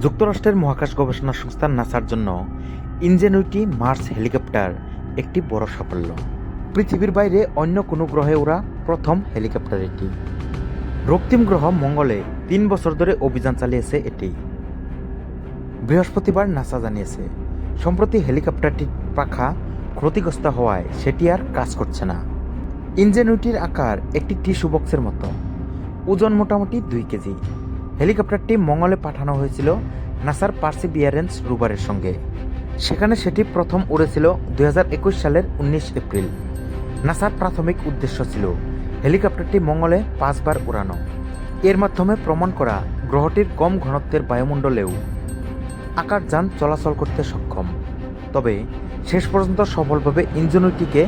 যুক্তরাষ্ট্রের মহাকাশ গবেষণা সংস্থা নাসার জন্য ইনজেনুইটি মার্স হেলিকপ্টার একটি বড় সাফল্য। পৃথিবীর বাইরে অন্য কোনো গ্রহে ওরা প্রথম হেলিকপ্টার এটি। রক্তিম গ্রহ মঙ্গলে তিন বছর ধরে অভিযান চালিয়েছে এটি। বৃহস্পতিবার নাসা জানিয়েছে, সম্প্রতি হেলিকপ্টারটির পাখা ক্ষতিগ্রস্ত হওয়ায় সেটি আর কাজ করছে না। ইনজেনুইটির আকার একটি টিস্যু বক্সের মতো। ওজন মোটামুটি দুই কেজি। হেলিকপ্টারটি মঙ্গলে পাঠানো হয়েছিল নাসার পার্সিবিয়ারেন্স রুবারের সঙ্গে। সেখানে সেটি প্রথম উড়েছিল দুই সালের উনিশ এপ্রিল। নাসার প্রাথমিক উদ্দেশ্য ছিল হেলিকপ্টারটি মঙ্গলে পাঁচবার উড়ানো। এর মাধ্যমে প্রমাণ করা গ্রহটির কম ঘনত্বের বায়ুমণ্ডলেও আকাশযান চলাচল করতে সক্ষম। তবে শেষ পর্যন্ত সফলভাবে ইঞ্জিনটিকে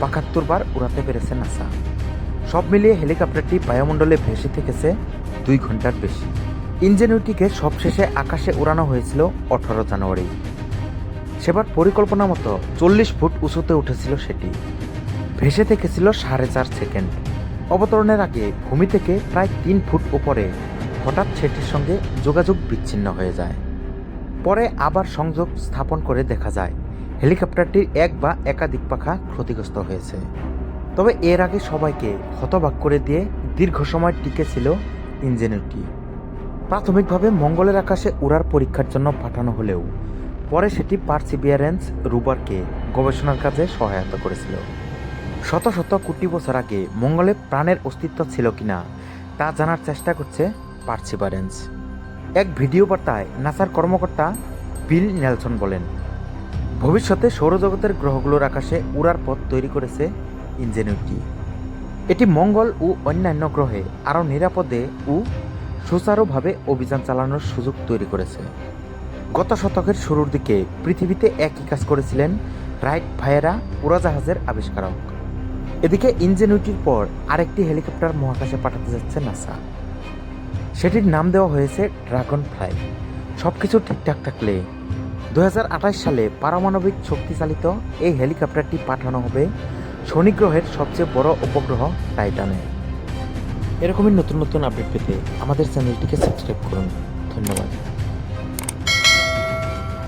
বাকাত্তর বার উড়াতে পেরেছে নাসা। সব মিলিয়ে হেলিকপ্টারটি বায়ুমণ্ডলে ভেসে থেকেছে দুই ঘণ্টার বেশি। ইঞ্জিনিউটিকে সবশেষে আকাশে উড়ানো হয়েছিল আঠারো জানুয়ারি। সেবার পরিকল্পনা মতো চল্লিশ ফুট উঁচুতে উঠেছিল সেটি। ভেসে থেকেছিল সাড়ে চার সেকেন্ড। অবতরণের আগে ভূমি থেকে প্রায় তিন ফুট উপরে হঠাৎ সেটির সঙ্গে যোগাযোগ বিচ্ছিন্ন হয়ে যায়। পরে আবার সংযোগ স্থাপন করে দেখা যায়, হেলিকপ্টারটির এক বা একাধিক পাখা ক্ষতিগ্রস্ত হয়েছে। তবে এর আগে সবাইকে হতবাক করে দিয়ে দীর্ঘ সময় টিকে ছিল ইঞ্জিনিয়ারটি প্রাথমিকভাবে মঙ্গলের আকাশে উড়ার পরীক্ষার জন্য পাঠানো হলেও পরে সেটি পার্সিবিয়ারেন্স রুবারকে গবেষণার কাজে সহায়তা করেছিল। শত শত কোটি বছর আগে মঙ্গলে প্রাণের অস্তিত্ব ছিল কিনা তা জানার চেষ্টা করছে পার্সিবারেন্স এক ভিডিও বার্তায় নাসার কর্মকর্তা বিল নেলসন বলেন, ভবিষ্যতে সৌরজগতের গ্রহগুলোর আকাশে উড়ার পথ তৈরি করেছে ইঞ্জিনিউটি এটি মঙ্গল ও অন্যান্য গ্রহে আরও নিরাপদে ও সুচারুভাবে অভিযান চালানোর সুযোগ তৈরি করেছে। গত শতকের শুরুর দিকে পৃথিবীতে একই কাজ করেছিলেন রাইট ভাইয়েরা উড়াজাহাজের আবিষ্কারক। এদিকে ইঞ্জিনিউটির পর আরেকটি হেলিকপ্টার মহাকাশে পাঠাতে যাচ্ছে নাসা। সেটির নাম দেওয়া হয়েছে ড্রাগন ফ্লাই সব কিছু ঠিকঠাক থাকলে দু হাজার আঠাশ সালে পারমাণবিক শক্তিচালিত এই হেলিকপ্টারটি পাঠানো হবে শনি গ্রহের সবচেয়ে বড় উপগ্রহ টাইটানে এরকমই নতুন নতুন আপডেট পেতে আমাদের চ্যানেলটিকে সাবস্ক্রাইব করুন। ধন্যবাদ।